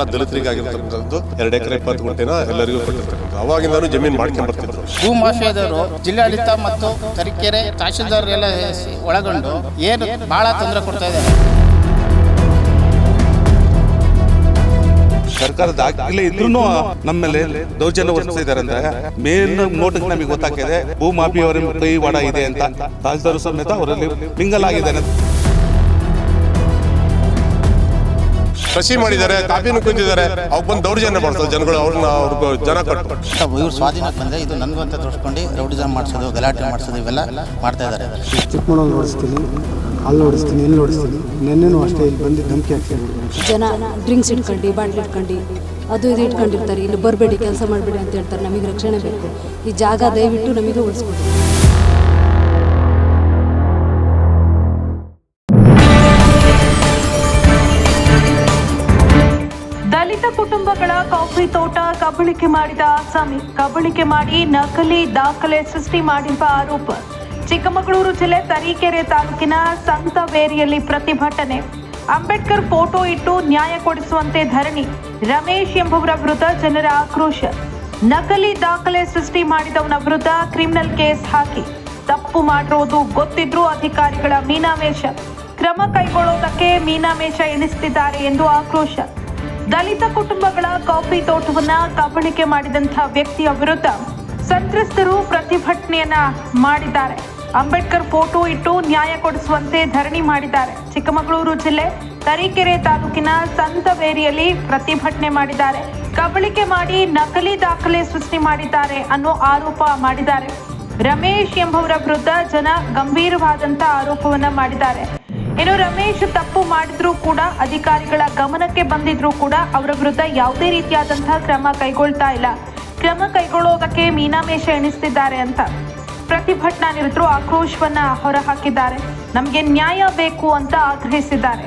ಎಲ್ಲ ದಲಿತರಿಗಾಗಿರ್ತಕ್ಕಂಥದ್ದು ಎರಡು ಎಕರೆ ಇಪ್ಪತ್ತು ಗುಂಟೆನ ಎಲ್ಲರಿಗೂ ಕೊಟ್ಟಿರ್ತಕ್ಕಂಥ ಅವಾಗಿಂದಾನು ಜಮೀನು ಮಾಡ್ಕೊಂಡು ಬರ್ತಿದ್ರು. ಭೂ ಮಾಫಿಯಾದವರು ಜಿಲ್ಲಾಡಳಿತ ಮತ್ತು ತರೀಕೆರೆ ತಹಶೀಲ್ದಾರ್ ಎಲ್ಲ ಒಳಗೊಂಡು ಏನು ಬಹಳ ತೊಂದರೆ ಕೊಡ್ತಾ ಇದ್ದಾರೆ. ಸರ್ಕಾರದ ದಾಖಲೆ ಇದ್ರೂ ನಮ್ಮ ಮೇಲೆ ದೌರ್ಜನ್ಯ ವರ್ತಿಸ್ತಾ ಇದ್ದಾರೆ ಅಂದ್ರೆ ಮೇನ್ ನೋಟಕ್ಕೆ ನಮಗೆ ಗೊತ್ತಾಗಿದೆ ಭೂ ಮಾಫಿಯವರ ಕೈ ವಾಡ ಇದೆ ಅಂತ. ತಹಸೀಲ್ದಾರ್ ಸಮೇತ ಅವರಲ್ಲಿ ಮಿಂಗಲ್ ಆಗಿದ್ದಾರೆ ಕೃಷಿ ಮಾಡಿದ್ದಾರೆ ಕಾಫಿನೂ ಕುಂತಿದ್ದಾರೆ. ಅವ್ರು ಬಂದು ದೌರ್ಜನ್ಯ ಮಾಡ್ತಾರೆ ಜನಗಳು ಅವ್ರನ್ನ ಅವ್ರ ಜನ ಕಟ್ಟು. ಇವ್ರು ಸ್ವಾಧೀನಕ್ಕೆ ಬಂದರೆ ಇದು ನನಗೂ ಅಂತ ತೋರಿಸ್ಕೊಂಡು ರೌಡಿಸಮ್ ಮಾಡಿಸೋದು ಗಲಾಟೆ ಮಾಡಿಸೋದು ಇವೆಲ್ಲ ಮಾಡ್ತಾ ಇದ್ದಾರೆ. ಚಿಕ್ಕಮಗಳೂರು ಓಡಿಸ್ತೀನಿ ಅಲ್ಲಿ ಓಡಿಸ್ತೀನಿ ಇಲ್ಲಿ ಓಡಿಸ್ತೀನಿ ನೆನ್ನೆನೂ ಅಷ್ಟೇ ಇಲ್ಲಿ ಬಂದು ಧಮಕಿ ಹಾಕ್ತೀನಿ ಜನ ಡ್ರಿಂಕ್ಸ್ ಇಟ್ಕೊಂಡು ಬಾಟ್ಲಿ ಇಟ್ಕೊಂಡು ಅದು ಇದು ಇಟ್ಕೊಂಡಿರ್ತಾರೆ ಇಲ್ಲಿ ಬರಬೇಡಿ ಕೆಲಸ ಮಾಡಬೇಡಿ ಅಂತ ಹೇಳ್ತಾರೆ ನಮಗೆ ರಕ್ಷಣೆ ಬೇಕು. ಈ ಜಾಗ ದಯವಿಟ್ಟು ನಮಗೆ ಉಳಿಸ್ಕೊಡಿ. ದಲಿತ ಕುಟುಂಬಗಳ ಕಾಫಿ ತೋಟ ಕಬಳಿಕೆ ಮಾಡಿದ ಆಸಾಮಿ ಕಬಳಿಕೆ ಮಾಡಿ ನಕಲಿ ದಾಖಲೆ ಸೃಷ್ಟಿ ಮಾಡಿರುವ ಆರೋಪ. ಚಿಕ್ಕಮಗಳೂರು ಜಿಲ್ಲೆ ತರೀಕೆರೆ ತಾಲೂಕಿನ ಸಂತವೇರಿಯಲ್ಲಿ ಪ್ರತಿಭಟನೆ. ಅಂಬೇಡ್ಕರ್ ಫೋಟೋ ಇಟ್ಟು ನ್ಯಾಯ ಕೊಡಿಸುವಂತೆ ಧರಣಿ. ರಮೇಶ್ ಎಂಬುವರ ವಿರುದ್ಧ ಜನರ ಆಕ್ರೋಶ. ನಕಲಿ ದಾಖಲೆ ಸೃಷ್ಟಿ ಮಾಡಿದವನ ವಿರುದ್ಧ ಕ್ರಿಮಿನಲ್ ಕೇಸ್ ಹಾಕಿ. ತಪ್ಪು ಮಾಡಿರೋದು ಗೊತ್ತಿದ್ರೂ ಅಧಿಕಾರಿಗಳ ಮೀನಾಮೇಶ ಕ್ರಮ ಕೈಗೊಳ್ಳುವುದಕ್ಕೆ ಮೀನಾಮೇಶ ಎಣಿಸುತ್ತಿದ್ದಾರೆ ಎಂದು ಆಕ್ರೋಶ. ದಲಿತ ಕುಟುಂಬಗಳ ಕಾಫಿ ತೋಟವನ್ನ ಕಬಳಿಕೆ ಮಾಡಿದಂತಹ ವ್ಯಕ್ತಿಯ ವಿರುದ್ಧ ಸಂತ್ರಸ್ತರು ಪ್ರತಿಭಟನೆಯನ್ನ ಮಾಡಿದ್ದಾರೆ. ಅಂಬೇಡ್ಕರ್ ಫೋಟೋ ಇಟ್ಟು ನ್ಯಾಯ ಕೊಡಿಸುವಂತೆ ಧರಣಿ ಮಾಡಿದ್ದಾರೆ. ಚಿಕ್ಕಮಗಳೂರು ಜಿಲ್ಲೆ ತರೀಕೆರೆ ತಾಲೂಕಿನ ಸಂತವೇರಿಯಲ್ಲಿ ಪ್ರತಿಭಟನೆ ಮಾಡಿದ್ದಾರೆ. ಕಬಳಿಕೆ ಮಾಡಿ ನಕಲಿ ದಾಖಲೆ ಸೃಷ್ಟಿ ಮಾಡಿದ್ದಾರೆ ಅನ್ನೋ ಆರೋಪ ಮಾಡಿದ್ದಾರೆ. ರಮೇಶ್ ಎಂಬುವರ ವಿರುದ್ಧ ಜನ ಗಂಭೀರವಾದಂತ ಆರೋಪವನ್ನ ಮಾಡಿದ್ದಾರೆ. ಇನ್ನು ರಮೇಶ್ ತಪ್ಪು ಮಾಡಿದ್ರು ಕೂಡ, ಅಧಿಕಾರಿಗಳ ಗಮನಕ್ಕೆ ಬಂದಿದ್ರು ಕೂಡ ಅವರ ವಿರುದ್ಧ ಯಾವುದೇ ರೀತಿಯಾದಂತಹ ಕ್ರಮ ಕೈಗೊಳ್ತಾ ಇಲ್ಲ. ಕ್ರಮ ಕೈಗೊಳ್ಳೋದಕ್ಕೆ ಮೀನಾಮೇಷ ಎಣಿಸ್ತಿದ್ದಾರೆ ಅಂತ ಪ್ರತಿಭಟನಾ ನಿರತರು ಆಕ್ರೋಶವನ್ನ ಹೊರಹಾಕಿದ್ದಾರೆ. ನಮಗೆ ನ್ಯಾಯ ಬೇಕು ಅಂತ ಆಗ್ರಹಿಸಿದ್ದಾರೆ.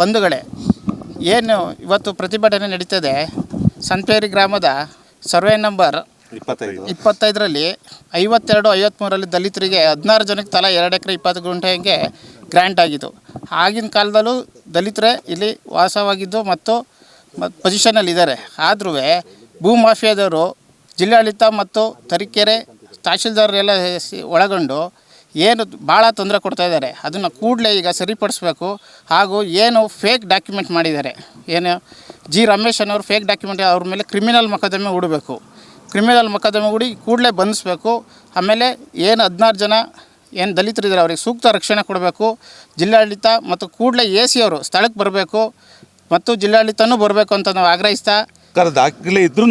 ಬಂಧುಗಳೇ, ಏನು ಇವತ್ತು ಪ್ರತಿಭಟನೆ ನಡೀತದೆ. ಸಂತೇರಿ ಗ್ರಾಮದ ಸರ್ವೆ ನಂಬರ್ ಇಪ್ಪತ್ತೈದು. ಇಪ್ಪತ್ತೈದರಲ್ಲಿ ಐವತ್ತೆರಡು ಐವತ್ತ್ಮೂರರಲ್ಲಿ ದಲಿತರಿಗೆ ಹದಿನಾರು ಜನಕ್ಕೆ ತಲಾ ಎರಡು ಎಕರೆ ಇಪ್ಪತ್ತು ಗುಂಟೆಗೆ ಗ್ರ್ಯಾಂಟ್ ಆಗಿದ್ದು. ಆಗಿನ ಕಾಲದಲ್ಲೂ ದಲಿತರೇ ಇಲ್ಲಿ ವಾಸವಾಗಿದ್ದು ಮತ್ತು ಪೊಸಿಷನಲ್ಲಿದ್ದಾರೆ ಆದ್ರೂ ಭೂ ಮಾಫಿಯಾದವರು ಜಿಲ್ಲಾಡಳಿತ ಮತ್ತು ತರೀಕೆರೆ ತಹಶೀಲ್ದಾರರೆಲ್ಲ ಒಳಗೊಂಡು ಏನು ಭಾಳ ತೊಂದರೆ ಕೊಡ್ತಾ ಇದ್ದಾರೆ. ಅದನ್ನು ಕೂಡಲೇ ಈಗ ಸರಿಪಡಿಸ್ಬೇಕು. ಹಾಗೂ ಏನು ಫೇಕ್ ಡಾಕ್ಯುಮೆಂಟ್ ಮಾಡಿದ್ದಾರೆ. ಏನು ಜಿ ರಮೇಶ್ ಅನ್ನೋರು ಫೇಕ್ ಡಾಕ್ಯುಮೆಂಟ್ ಅವ್ರ ಮೇಲೆ ಕ್ರಿಮಿನಲ್ ಮೊಕದ್ದಮೆ ಹೂಡಬೇಕು. ಕ್ರಿಮಿನಲ್ ಮೊಕದ್ದಮೆ ಕೂಡಿ ಕೂಡಲೇ ಬಂಧಿಸಬೇಕು. ಆಮೇಲೆ ಏನು ಹದಿನಾರು ಜನ ಏನು ದಲಿತರಿದ್ದಾರೆ ಅವರಿಗೆ ಸೂಕ್ತ ರಕ್ಷಣೆ ಕೊಡಬೇಕು. ಜಿಲ್ಲಾಡಳಿತ ಮತ್ತು ಕೂಡಲೇ ಎ ಅವರು ಸ್ಥಳಕ್ಕೆ ಬರಬೇಕು ಮತ್ತು ಜಿಲ್ಲಾಡಳಿತನೂ ಬರಬೇಕು ಅಂತ ನಾವು ಆಗ್ರಹಿಸ್ತಾ. ಸರ್ಕಾರ ದಾಖಲೆ ಇದ್ರೂ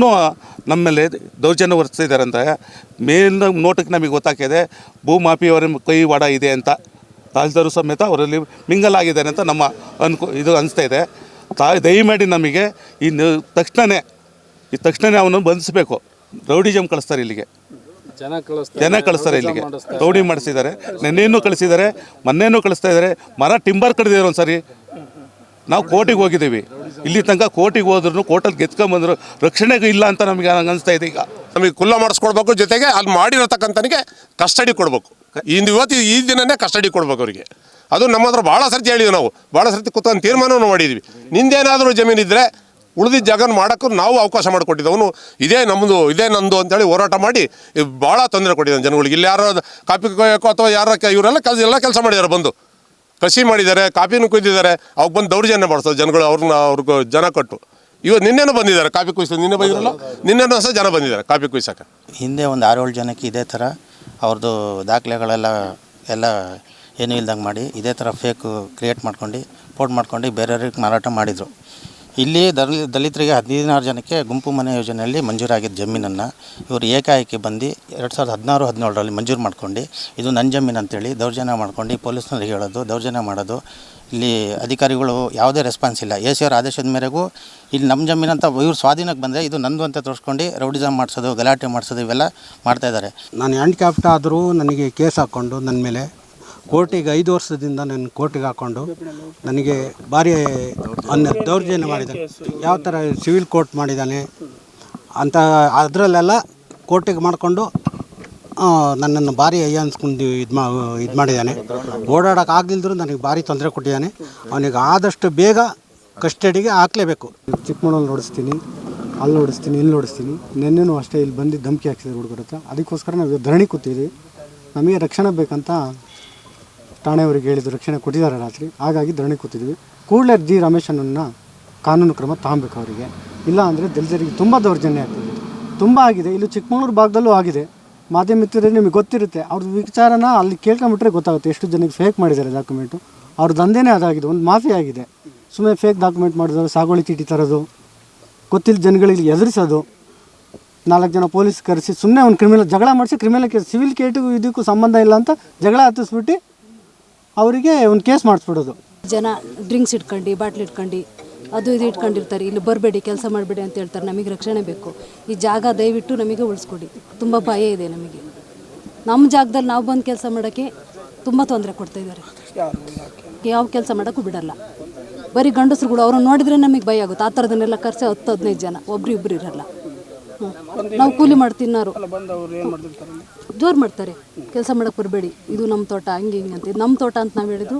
ನಮ್ಮ ಮೇಲೆ ದೌರ್ಜನ್ಯ ವರ್ತಿಸಿದ್ದಾರೆ ಅಂತ ಮೇಲಿನ ನೋಟಕ್ಕೆ ನಮಗೆ ಗೊತ್ತಾಗಿದೆ ಭೂ ಮಾಫಿಯವರ ಕೈ ವಾಡ ಇದೆ ಅಂತ. ತಹಸೀಲ್ದಾರು ಸಮೇತ ಅವರಲ್ಲಿ ಮಿಂಗಲ್ ಆಗಿದ್ದಾರೆ ಅಂತ ನಮ್ಮ ಅನ್ಕೋ, ಇದು ಅನಿಸ್ತಾ ಇದೆ. ತಾ, ದಯಮಾಡಿ ನಮಗೆ ಈ ತಕ್ಷಣನೇ, ಈ ತಕ್ಷಣವೇ ಅವನು ಬಂಧಿಸಬೇಕು. ರೌಡಿಜಮ್ ಕಳಿಸ್ತಾರೆ ಇಲ್ಲಿಗೆ. ಜನ ಕಳಿಸ್ತಾರೆ ಇಲ್ಲಿಗೆ. ರೌಡಿ ಮಾಡಿಸಿದ್ದಾರೆ ನೆನ್ನೆನೂ ಕಳಿಸಿದ್ದಾರೆ ಮೊನ್ನೆನೂ ಕಳಿಸ್ತಾ ಇದ್ದಾರೆ ಮರ ಟಿಂಬರ್ ಕಡಿದಿದ್ದಾರೆ ಒಂದು ಸರಿ ನಾವು ಕೋರ್ಟಿಗೆ ಹೋಗಿದ್ದೀವಿ. ಇಲ್ಲಿ ತನಕ ಕೋರ್ಟಿಗೆ ಹೋದ್ರು ಕೋರ್ಟಲ್ಲಿ ಗೆದ್ಕೊಂಬಂದ್ರು ರಕ್ಷಣೆಗೆ ಇಲ್ಲ ಅಂತ ನಮಗೆ ಅನಿಸ್ತಾ ಇದೆ ಈಗ. ನಮಗೆ ಕುಲ್ಲ ಮಾಡಿಸ್ಕೊಡ್ಬೇಕು ಜೊತೆಗೆ ಅಲ್ಲಿ ಮಾಡಿರತಕ್ಕಂಥನಿಗೆ ಕಸ್ಟಡಿ ಕೊಡಬೇಕು. ಇಂದು ಇವತ್ತು ಈ ದಿನನೇ ಕಸ್ಟಡಿ ಕೊಡ್ಬೇಕು ಅವರಿಗೆ. ಅದು ನಮ್ಮ ಹತ್ರ ಭಾಳ ಸರ್ತಿ ಹೇಳಿದ್ವಿ ನಾವು. ಭಾಳ ಸರ್ತಿ ಕೂತ್ಕೊಂಡು ತೀರ್ಮಾನವನ್ನು ಮಾಡಿದ್ವಿ. ನಿಂದೇನಾದರೂ ಜಮೀನಿದ್ರೆ ಉಳಿದಿದ್ದ ಜಾಗನ ಮಾಡೋಕ್ಕೂ ನಾವು ಅವಕಾಶ ಮಾಡಿಕೊಟ್ಟಿದ್ದವನು. ಇದೇ ನಮ್ಮದು ಇದೇ ನಂದು ಅಂತೇಳಿ ಹೋರಾಟ ಮಾಡಿ ಭಾಳ ತೊಂದರೆ ಕೊಟ್ಟಿದ್ದಾನೆ ಜನಗಳಿಗೆ. ಇಲ್ಲಿ ಯಾರೋ ಕಾಪಿ ಕೊಯ್ಯೋಕ್ಕೋ ಅಥವಾ ಯಾರ ಇವರೆಲ್ಲ ಕೆಲಸ, ಎಲ್ಲ ಕೆಲಸ ಮಾಡಿದ್ದಾರೆ ಬಂದು. ಕಸಿ ಮಾಡಿದ್ದಾರೆ ಕಾಪಿನೂ ಕುಯ್ದಿದ್ದಾರೆ. ಅವ್ರು ಬಂದು ದೌರ್ಜನ್ಯ ಮಾಡಿಸೋದು ಜನಗಳು ಅವ್ರನ್ನ ಅವ್ರಿಗೂ ಜನ ಕೊಟ್ಟು. ಇವತ್ತು ನಿನ್ನೆನೂ ಬಂದಿದ್ದಾರೆ ಕಾಪಿ ಕುಯ್ಸ, ನಿನ್ನೆ ಬಂದಿರಲ್ಲ? ನಿನ್ನೆನೂ ಸಹ ಜನ ಬಂದಿದ್ದಾರೆ ಕಾಪಿ ಕುಯ್ಸೋಕೆ. ಹಿಂದೆ ಒಂದು ಆರೇಳು ಜನಕ್ಕೆ ಇದೇ ಥರ ಅವ್ರದ್ದು ದಾಖಲೆಗಳೆಲ್ಲ, ಎಲ್ಲ ಏನೂ ಇಲ್ದಂಗೆ ಮಾಡಿ, ಇದೇ ಥರ ಫೇಕ್ ಕ್ರಿಯೇಟ್ ಮಾಡ್ಕೊಂಡು ಪೋರ್ಟ್ ಮಾಡ್ಕೊಂಡು ಬೇರೆಯವ್ರಿಗೆ ಮಾರಾಟ ಮಾಡಿದರು. ಇಲ್ಲಿ ದಲಿ, ದಲಿತರಿಗೆ ಹದಿನಾರು ಜನಕ್ಕೆ ಗುಂಪು ಮನೆ ಯೋಜನೆಯಲ್ಲಿ ಮಂಜೂರಾಗಿದ್ದ ಜಮೀನನ್ನು ಇವರು ಏಕಾಏಕಿ ಬಂದು ಎರಡು ಸಾವಿರದ ಹದಿನಾರು, ಹದಿನೇಳರಲ್ಲಿ ಮಂಜೂರು ಮಾಡ್ಕೊಂಡು, ಇದು ನನ್ನ ಜಮೀನು ಅಂತೇಳಿ ದೌರ್ಜನ್ಯ ಮಾಡ್ಕೊಂಡು ಪೊಲೀಸ್ನವ್ರಿಗೆ ಹೇಳೋದು, ದೌರ್ಜನ್ಯ ಮಾಡೋದು. ಇಲ್ಲಿ ಅಧಿಕಾರಿಗಳು ಯಾವುದೇ ರೆಸ್ಪಾನ್ಸ್ ಇಲ್ಲ. ಎ ಸಿ ಅವ್ರ ಆದೇಶದ ಮೇರೆಗೂ ಇಲ್ಲಿ ನಮ್ಮ ಜಮೀನು ಅಂತ ಇವ್ರು ಸ್ವಾಧೀನಕ್ಕೆ ಬಂದರೆ ಇದು ನಂದು ಅಂತ ತೋರಿಸ್ಕೊಂಡು ರೌಡಿಸಮ್ ಮಾಡಿಸೋದು, ಗಲಾಟೆ ಮಾಡಿಸೋದು ಇವೆಲ್ಲ ಮಾಡ್ತಾಯಿದ್ದಾರೆ ನಾನು ಹ್ಯಾಂಡಿಕ್ಯಾಪ್ಟ್ ಆದರೂ ನನಗೆ ಕೇಸ್ ಹಾಕ್ಕೊಂಡು ನನ್ನ ಮೇಲೆ ಕೋರ್ಟಿಗೆ ಐದು ವರ್ಷದಿಂದ ನಾನು ಕೋರ್ಟಿಗೆ ಹಾಕ್ಕೊಂಡು ನನಗೆ ಭಾರಿ ಅನ್ನ ದೌರ್ಜನ್ಯ ಮಾಡಿದ್ದಾನೆ ಯಾವ ಥರ ಸಿವಿಲ್ ಕೋರ್ಟ್ ಮಾಡಿದ್ದಾನೆ ಅಂತ ಅದರಲ್ಲೆಲ್ಲ ಕೋರ್ಟಿಗೆ ಮಾಡಿಕೊಂಡು ನನ್ನನ್ನು ಭಾರಿ ಅಯ್ಯ ಅನ್ಸ್ಕೊಂಡು ಇದು ಮಾ, ಇದು ಮಾಡಿದ್ದಾನೆ ಓಡಾಡೋಕೆ ನನಗೆ ಭಾರಿ ತೊಂದರೆ ಕೊಟ್ಟಿದ್ದಾನೆ ಅವನಿಗೆ ಆದಷ್ಟು ಬೇಗ ಕಸ್ಟಡಿಗೆ ಹಾಕಲೇಬೇಕು. ಚಿಕ್ಕಮಗಳೂರು ನೋಡಿಸ್ತೀನಿ ಅಲ್ಲಿ ನೋಡಿಸ್ತೀನಿ ಇಲ್ಲಿ ನೋಡಿಸ್ತೀನಿ ನಿನ್ನೆನೂ ಅಷ್ಟೇ ಇಲ್ಲಿ ಬಂದು ಧಮಕಿ ಹಾಕ್ಸಿದ್ರು ಹುಡುಗರ ಅದಕ್ಕೋಸ್ಕರ ನಾವು ಧರಣಿ ಕೂತಿದ್ವಿ ನಮಗೆ ರಕ್ಷಣೆ ಬೇಕಂತ ಠಾಣೆಯವರಿಗೆ ಹೇಳಿದ್ರು ರಕ್ಷಣೆ ಕೊಟ್ಟಿದ್ದಾರೆ ರಾತ್ರಿ. ಹಾಗಾಗಿ ಧರಣಿ ಕೂತಿದ್ವಿ. ಕೂಡಲೇ ಜಿ ರಮೇಶನನ್ನು ಕಾನೂನು ಕ್ರಮ ತಗೊಬೇಕು ಅವರಿಗೆ. ಇಲ್ಲ ಅಂದರೆ ದಲಿತರಿಗೆ ತುಂಬ ದೌರ್ಜನ್ಯ ಆಗ್ತದೆ ತುಂಬ ಆಗಿದೆ. ಇಲ್ಲಿ ಚಿಕ್ಕಮಗಳೂರು ಭಾಗದಲ್ಲೂ ಆಗಿದೆ. ಮಾಧ್ಯಮ ನಿಮಗೆ ಗೊತ್ತಿರುತ್ತೆ. ಅವ್ರದ್ದು ವಿಚಾರನ ಅಲ್ಲಿ ಕೇಳ್ಕೊಂಬಿಟ್ರೆ ಗೊತ್ತಾಗುತ್ತೆ ಎಷ್ಟು ಜನಕ್ಕೆ ಫೇಕ್ ಮಾಡಿದ್ದಾರೆ ಡಾಕ್ಯುಮೆಂಟು ಅವ್ರ ದಂಧೆನೇ ಅದಾಗಿದೆ. ಒಂದು ಮಾಫಿ ಆಗಿದೆ. ಸುಮ್ಮನೆ ಫೇಕ್ ಡಾಕ್ಯುಮೆಂಟ್ ಮಾಡಿದ್ರು ಸಾಗುವಳಿ ಚೀಟಿ ತರೋದು, ಗೊತ್ತಿಲ್ಲ ಜನಗಳಿಗೆ ಎದುರಿಸೋದು. ನಾಲ್ಕು ಜನ ಪೊಲೀಸ್ ಕರೆಸಿ ಸುಮ್ಮನೆ ಒಂದು ಕ್ರಿಮಿನಲ್ ಜಗಳ ಮಾಡಿಸಿ ಕ್ರಿಮಿನಲ್ ಕೇಸ್ ಸಿವಿಲ್ ಕೇಟಿಗೂ ಇದಕ್ಕೂ ಸಂಬಂಧ ಇಲ್ಲ ಅಂತ ಜಗಳ ಹತ್ತಿಸ್ಬಿಟ್ಟು ಅವರಿಗೆ ಒಂದು ಕೇಸ್ ಮಾಡಿಸ್ಬಿಡೋದು. ಜನ ಡ್ರಿಂಕ್ಸ್ ಇಟ್ಕೊಂಡು, ಬಾಟ್ಲ್ ಇಟ್ಕೊಂಡು, ಅದು ಇದು ಇಟ್ಕೊಂಡಿರ್ತಾರೆ. ಇಲ್ಲಿ ಬರಬೇಡಿ, ಕೆಲಸ ಮಾಡಬೇಡಿ ಅಂತ ಹೇಳ್ತಾರೆ. ನಮಗೆ ರಕ್ಷಣೆ ಬೇಕು. ಈ ಜಾಗ ದಯವಿಟ್ಟು ನಮಗೆ ಉಳಿಸ್ಕೊಡಿ. ತುಂಬ ಭಯ ಇದೆ ನಮಗೆ. ನಮ್ಮ ಜಾಗದಲ್ಲಿ ನಾವು ಬಂದು ಕೆಲಸ ಮಾಡೋಕ್ಕೆ ತುಂಬ ತೊಂದರೆ ಕೊಡ್ತಾಯಿದ್ದಾರೆ ಯಾವ ಕೆಲಸ ಮಾಡೋಕ್ಕೂ ಬಿಡಲ್ಲ. ಬರೀ ಗಂಡಸರುಗಳು, ಅವ್ರನ್ನ ನೋಡಿದ್ರೆ ನಮಗೆ ಭಯ ಆಗುತ್ತೆ. ಆ ಥರದನ್ನೆಲ್ಲ ಕರೆಸಿ ಹತ್ತು, ಹದಿನೈದು ಜನ. ಒಬ್ಬರು ಇಬ್ಬರು ಇರಲ್ಲ. ನಾವು ಕೂಲಿ ಮಾಡಿ ತಿನ್ನೋರು. ಜೋರು ಮಾಡ್ತಾರೆ. ಕೆಲಸ ಮಾಡಕ್ಕೆ ಬರಬೇಡಿ. ಇದು ನಮ್ಮ ತೋಟ ಹಂಗೆ ಹಿಂಗೆ ಅಂತ. ನಮ್ಮ ತೋಟ ಅಂತ ನಾವು ಹೇಳಿದ್ರು.